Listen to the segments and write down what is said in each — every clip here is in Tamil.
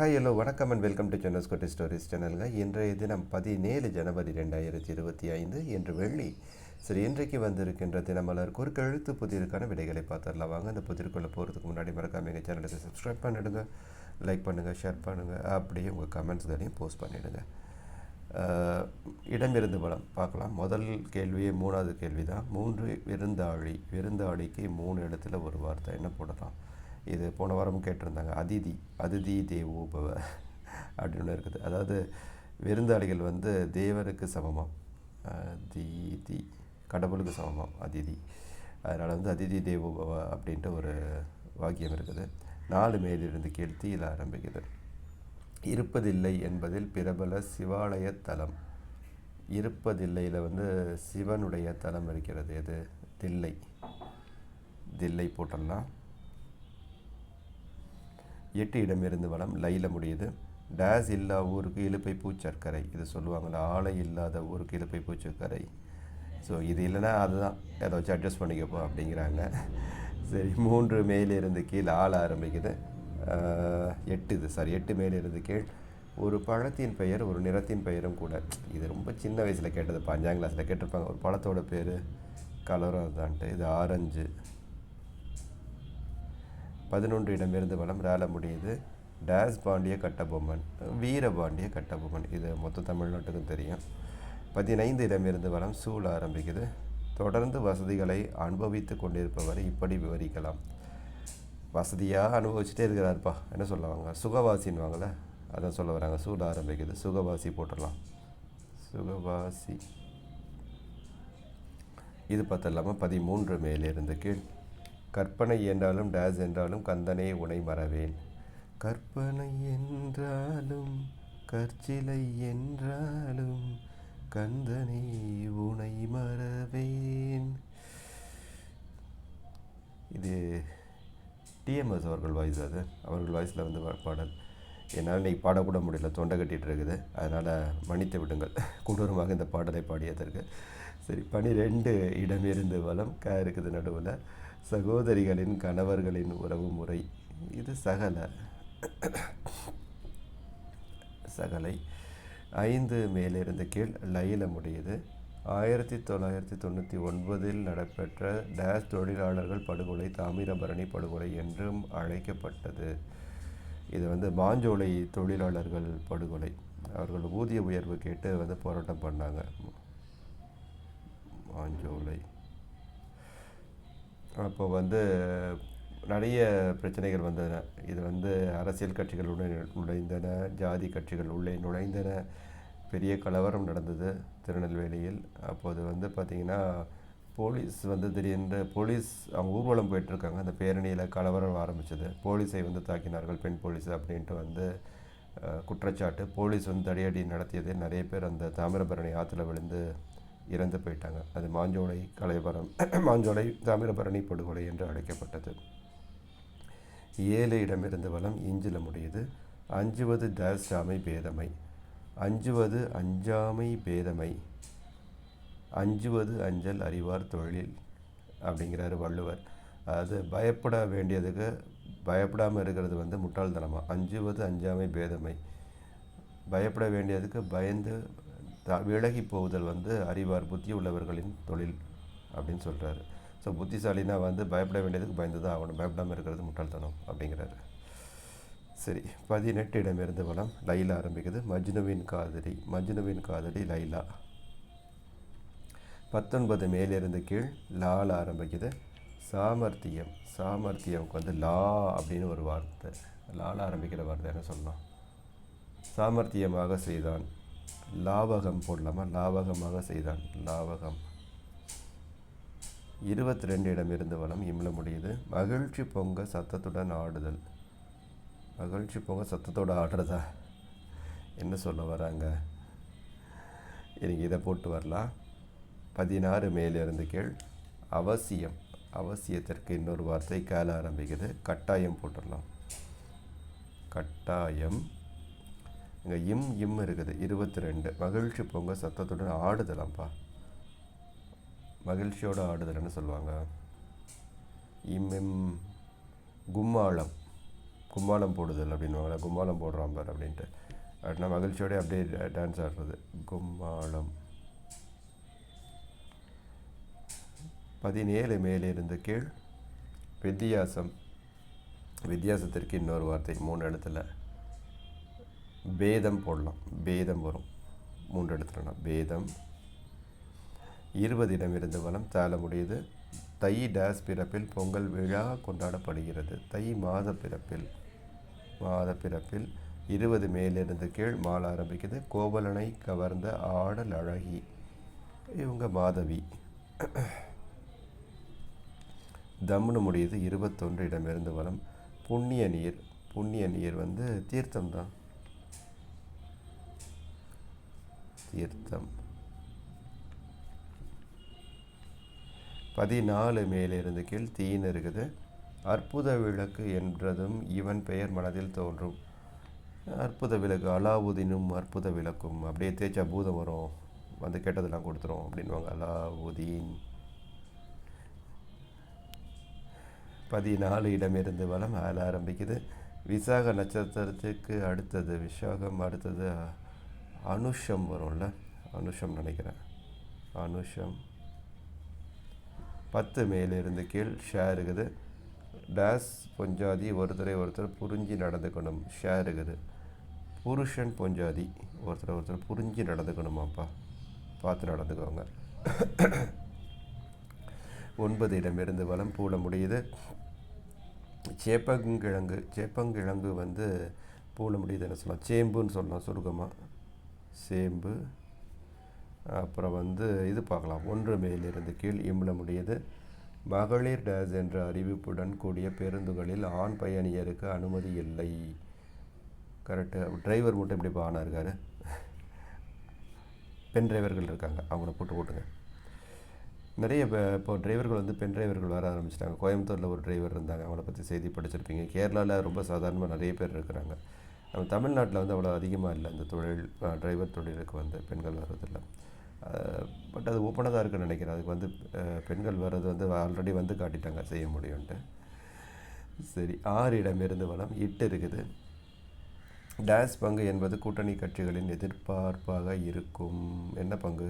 ஹாய் ஹலோ வணக்கம் and welcome to Chennas Kotti stories சேனலுங்க இன்றைய தினம் பதினேழு ஜனவரி ரெண்டாயிரத்தி இருபத்தி ஐந்து இன்று வெள்ளி. சரி இன்றைக்கு வந்திருக்கின்ற தினமலர் குறுக்கெழுத்து புதிருக்கான விடைகளை பார்த்துடலாம். வாங்க அந்த புதிருக்குள்ளே போகிறதுக்கு முன்னாடி மறக்காம எங்கள் சேனலுக்கு சப்ஸ்கிரைப் பண்ணிடுங்க லைக் பண்ணுங்கள் ஷேர் பண்ணுங்கள் அப்படியே உங்கள் கமெண்ட்ஸ்களையும் போஸ்ட் பண்ணிவிடுங்க இடமிருந்து பலம் பார்க்கலாம். முதல் கேள்வியே மூணாவது கேள்வி தான் மூன்று விருந்தாளி விருந்தாளிக்கு மூணு இடத்துல ஒரு வார்த்தை. என்ன போடலாம்? இது போன வாரம் கேட்டிருந்தாங்க அதிதி அதிதி தேவோபவ அப்படின்னு ஒன்று இருக்குது. அதாவது விருந்தாளிகள் வந்து தேவனுக்கு சமமாக அதிதி கடவுளுக்கு சமமாக அதிதி. அதனால் வந்து அதிதி தேவோபவ அப்படின்ட்டு ஒரு வாக்கியம் இருக்குது. நாலு மேலிருந்து கீழ் தீயில் ஆரம்பிக்குது. இருப்பதில்லை என்பதில் பிரபல சிவாலய தலம். இருப்பதில்லையில் வந்து சிவனுடைய தலம் இருக்கிறது எது? தில்லை. தில்லை போட்டலாம் எட்டு இடமிருந்து வளம் லைல முடியுது. டேஸ் இல்லா ஊருக்கு இலுப்பை பூச்சர்க்கரை. இது சொல்லுவாங்கள்ல ஆலை இல்லாத ஊருக்கு இழுப்பை பூச்சர்க்கரை. ஸோ இது இல்லைன்னா அதுதான். ஏதாச்சும் வச்சு அட்ஜஸ்ட் பண்ணிக்கப்போ அப்படிங்கிறாங்க. சரி மூன்று மேலிருந்து கீழ் ஆள ஆரம்பிக்குது. எட்டு இது சாரி எட்டு மேலிருந்து கீழ். ஒரு பழத்தின் பெயர் ஒரு நிறத்தின் பெயரும் கூட. இது ரொம்ப சின்ன வயசில் கேட்டது அஞ்சாம் கிளாஸில் கேட்டிருப்பாங்க. ஒரு பழத்தோட பேர் கலரும் அதான்ட்டு இது ஆரஞ்சு. பதினொன்று இடமிருந்து வளம் ரால முடியுது. டேஸ் பாண்டிய கட்டபொம்மன் வீரபாண்டிய கட்டபொம்மன். இது மொத்த தமிழ்நாட்டுக்கும் தெரியும். பதினைந்து இடமிருந்து வளம் சூழ ஆரம்பிக்குது. தொடர்ந்து வசதிகளை அனுபவித்து கொண்டிருப்பவரை இப்படி விவரிக்கலாம். வசதியாக அனுபவிச்சுட்டே இருக்கிறாருப்பா என்ன சொல்லுவாங்க? சுகவாசின்னுவாங்கள்ல அதான் சொல்ல வராங்க. சூழ ஆரம்பிக்குது. சுகவாசி போட்டுடலாம். சுகவாசி. இது பார்த்தல்லாமல் பதிமூன்று மேலிருந்து கீழ். கற்பனை என்றாலும் டேஸ் என்றாலும் கந்தனே உனை மறவேன். கற்பனை என்றாலும் கற்சிலை என்றாலும் கந்தனே உனை மறவேன். இது டிஎம்எஸ் அவர்கள் வாய்ஸ் அது. அவர்கள் வாய்ஸில் வந்து பாடல். என்னால் இன்றைக்கி பாடக்கூட முடியல. தொண்டை கட்டிகிட்டு இருக்குது. அதனால் மன்னித்து விடுங்கள். கொடூரமாக இந்த பாடலை பாடியதற்கு. சரி பனிரெண்டு இடமிருந்து வளம் க இருக்குது நடுவில். சகோதரிகளின் கணவர்களின் உறவு முறை. இது சகல. சகலை. ஐந்து மேலிருந்து கீழ் லைல முடியுது. ஆயிரத்தி தொள்ளாயிரத்தி தொண்ணூற்றி ஒன்பதில் நடைபெற்ற டேஸ் தொழிலாளர்கள் படுகொலை தாமிரபரணி படுகொலை என்றும் அழைக்கப்பட்டது. இது வந்து மாஞ்சோலை தொழிலாளர்கள் படுகொலை. அவர்கள் ஊதிய உயர்வு கேட்டு வந்து போராட்டம் பண்ணாங்க. மாஞ்சோலை. அப்போ வந்து நிறைய பிரச்சனைகள் வந்தன. இது வந்து அரசியல் கட்சிகள் உள்ளே நுழைந்தன ஜாதி கட்சிகள் உள்ளே நுழைந்தன. பெரிய கலவரம் நடந்தது திருநெல்வேலியில். அப்போது வந்து பார்த்திங்கன்னா போலீஸ் வந்து திடீர்னு போலீஸ் அவங்க ஊர்வலம் போயிட்டுருக்காங்க. அந்த பேரணியில் கலவரம் ஆரம்பித்தது போலீஸை வந்து தாக்கினார்கள் பெண் போலீஸ் அப்படின்ட்டு வந்து குற்றச்சாட்டு. போலீஸ் வந்து தடியடி நடத்தியது நிறைய பேர் அந்த தாமிரபரணி ஆற்றுல விழுந்து இறந்து போயிட்டாங்க. அது மாஞ்சோலை கலைவரம் மாஞ்சோலை தாமிரபரணி படுகொலை என்று அழைக்கப்பட்டது. ஏழு இடமிருந்து வளம் இஞ்சில முடியுது. அஞ்சுவது டேஸ் பேதமை. அஞ்சுவது அஞ்சாமை பேதமை. அஞ்சுவது அஞ்சல் அறிவார் தொழில் அப்படிங்கிறாரு வள்ளுவர். அது பயப்பட வேண்டியதுக்கு பயப்படாமல் இருக்கிறது வந்து முட்டாள்தனமாக அஞ்சுவது அஞ்சாமை பேதமை. பயப்பட வேண்டியதுக்கு பயந்து விலகி போகுதல் வந்து அறிவார் புத்தி உள்ளவர்களின் தொழில் அப்படின்னு சொல்கிறாரு ஸோ புத்திசாலினா வந்து பயப்பட வேண்டியதுக்கு பயந்து தான் ஆகணும். பயப்படாமல் இருக்கிறது முட்டாள்தனம் அப்படிங்கிறாரு. சரி பதினெட்டு இடமிருந்து வளம். லைலா ஆரம்பிக்குது. மஜ்னுவின் காதலி மஜ்னுவின் காதலி லைலா. பத்தொன்பது மேலிருந்து கீழ் லால் ஆரம்பிக்குது. சாமர்த்தியம் சாமர்த்தியம்க்கு வந்து லா அப்படின்னு ஒரு வார்த்தை. லால் ஆரம்பிக்கிற வார்த்தை என்ன சொல்லலாம்? சாமர்த்தியமாக செய்தான். லாவகம் போடலாமா? லாவகமாக செய்தான். லாவகம். இருபத்தி ரெண்டு இடமிருந்து வளம் இம்ல முடியுது. மகிழ்ச்சி பொங்க சத்தத்துடன் ஆடுதல். மகிழ்ச்சி பொங்க சத்தத்தோடு ஆடுறதா? என்ன சொல்ல வராங்க? எனக்கு இதை போட்டு வரலாம். பதினாறு மேலிருந்து கீழ். அவசியம். அவசியத்திற்கு இன்னொரு வார்த்தை கேள ஆரம்பிக்குது. கட்டாயம் போட்டுடலாம் கட்டாயம் இங்கே இம் இம் இருக்குது. இருபத்தி ரெண்டு மகிழ்ச்சி பொங்க சத்தத்துடன் ஆடுதலாம்ப்பா. மகிழ்ச்சியோடு ஆடுதல்னு சொல்லுவாங்க? இம் இம் கும்மாளம். கும்மாளம் போடுதல் அப்படின்வாங்களே கும்மாளம் போடுறான் பார் அப்படின்ட்டு. அப்படின்னா மகிழ்ச்சியோடய அப்படியே டான்ஸ் ஆடுறது. கும்மாளம். பதினேழு மேலிருந்து கீழ் வித்தியாசம். வித்தியாசத்திற்கு இன்னொரு வார்த்தை. மூணு இடத்துல பேதம் போடலாம். பேதம் வரும். மூன்று இடத்துலனா பேதம் இருபது இடமிருந்து வளம் தாழ முடியுது தை டேஸ் பிறப்பில் பொங்கல் விழா கொண்டாடப்படுகிறது. தை மாத பிறப்பில் மாத பிறப்பில் இருபது மேலிருந்து கீழ் மால ஆரம்பிக்குது. கோவலனை கவர்ந்த ஆடல் அழகி இவங்க மாதவி. தம்னு முடியுது. இருபத்தொன்று இடமிருந்து வளம் புண்ணிய நீர் புண்ணிய நீர் வந்து தீர்த்தம் தான் தீர்த்தம் பதினாலு மேலிருந்து கீழ் தீன்னு இருக்குது. அற்புத விளக்கு என்றதும் இவன் பெயர் மனதில் தோன்றும். அற்புத விளக்கு அலாவுதீனும் அற்புத விளக்கும். அப்படியே தேய்ச்சா பூதம் வரும். வந்து கெட்டதெல்லாம் கொடுத்துரும் அப்படின்வாங்க. அலாவுதீன். பதினாலு இடமிருந்து வளம் அதில் ஆரம்பிக்குது. விசாக நட்சத்திரத்துக்கு அடுத்தது விசாகம் அடுத்தது அனுஷம் வரும்ல அனுஷம் நினைக்கிறேன். அனுஷம். பத்து மேலிருந்து கீழ் ஷேர் இருக்குது. டேஸ் பொஞ்சாதி ஒருத்தரை ஒருத்தர் புரிஞ்சு நடந்துக்கணும். ஷேர் இருக்குது. புருஷன் பொஞ்சாதி ஒருத்தரை ஒருத்தர் புரிஞ்சு நடந்துக்கணுமாப்பா. பார்த்து நடந்துக்கோங்க. ஒன்பது இடமிருந்து வளம் பூட முடியுது. சேப்பங்கிழங்கு சேப்பங்கிழங்கு வந்து பூட முடியுது என்ன சொல்லலாம். சேம்புன்னு சொல்லலாம் சுருக்கமாக சேம்பு அப்புறம் வந்து இது பார்க்கலாம். ஒன்று மேலிருந்து கீழ் இம்ல முடியது மகளிர் டேஸ் என்ற அறிவிப்புடன் கூடிய பேருந்துகளில் ஆண் பயணியருக்கு அனுமதி இல்லை. கரெக்டு. டிரைவர் மட்டும் இப்படி இப்போ இருக்கார். பெண் டிரைவர்கள் இருக்காங்க. அவங்கள போட்டு போட்டுங்க நிறைய இப்போ இப்போ டிரைவர்கள் வந்து பெண் டிரைவர்கள் வர ஆரம்பிச்சிட்டாங்க. கோயம்புத்தூரில் ஒரு டிரைவர் இருந்தாங்க. அவங்கள பற்றி செய்தி படிச்சிருப்பீங்க. கேரளாவில் ரொம்ப சாதாரணமாக நிறைய பேர் இருக்கிறாங்க. நம்ம தமிழ்நாட்டில் வந்து அவ்வளோ அதிகமாக இல்லை. இந்த தொழில் டிரைவர் தொழிலுக்கு வந்து பெண்கள் வர்றதில்லை. பட் அது ஓப்பனாக தான் இருக்குன்னு நினைக்கிறேன். அதுக்கு வந்து பெண்கள் வர்றது வந்து ஆல்ரெடி வந்து காட்டிட்டாங்க. செய்ய முடியும்ன்ட்டு. சரி ஆறு இடமிருந்து வளம் எட்டு இருக்குது. டேஸ் பங்கு என்பது கூட்டணி கட்சிகளின் எதிர்பார்ப்பாக இருக்கும். என்ன பங்கு?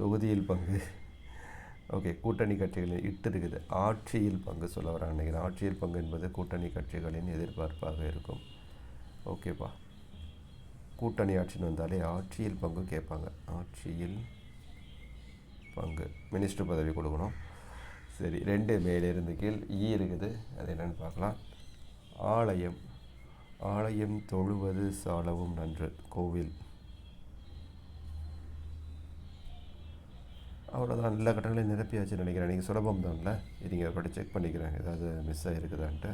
தொகுதியில் பங்கு. ஓகே கூட்டணி கட்சிகளின் இட்டு இருக்குது ஆட்சியில் பங்கு சொல்ல வர நினைக்கிறேன். ஆட்சியில் பங்கு என்பது கூட்டணி கட்சிகளின் எதிர்பார்ப்பாக இருக்கும். ஓகேப்பா கூட்டணி ஆட்சின்னு வந்தாலே ஆட்சியில் பங்கு கேட்பாங்க. ஆட்சியில் பங்கு. மினிஸ்டர் பதவி கொடுக்கணும். சரி ரெண்டு மேலிருந்து கீழ் ஈ இருக்குது. அது என்னென்னு பார்க்கலாம். ஆலயம். ஆலயம் தொழுவது சாலவும் நன்று. கோவில். அவ்வளோதான் எல்லா கட்டங்களையும் நிரப்பியாச்சுன்னு நினைக்கிறேன். நீங்கள் சுலபம் தான்ல நீங்கள் படி செக் பண்ணிக்கிறேன். ஏதாவது மிஸ் ஆகிருக்குதான்ட்டு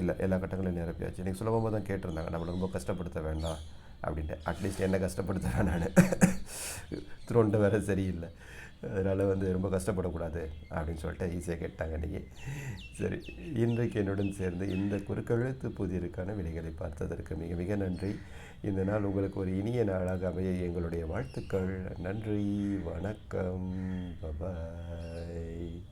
இல்லை எல்லா கட்டங்களையும் நிரப்பியாச்சு. நீங்கள் சுலபமாக தான் கேட்டிருந்தாங்க. நம்மளை ரொம்ப கஷ்டப்படுத்த வேண்டாம் அப்படின்ட்டு. அட்லீஸ்ட் என்ன கஷ்டப்படுத்துகிறேன் நான் த்ரோண்டு வேறு சரியில்லை. அதனால் வந்து ரொம்ப கஷ்டப்படக்கூடாது அப்படின்னு சொல்லிட்டு ஈஸியாக கேட்டாங்க இன்றைக்கி சரி இன்றைக்கு என்னுடன் சேர்ந்து இந்த குறுக்கெழுத்து புதிருக்கான விலைகளை பார்த்ததற்கு மிக மிக நன்றி. இந்த நாள் உங்களுக்கு ஒரு இனிய நாளாக அமைய எங்களுடைய வாழ்த்துக்கள். நன்றி வணக்கம். பபாய்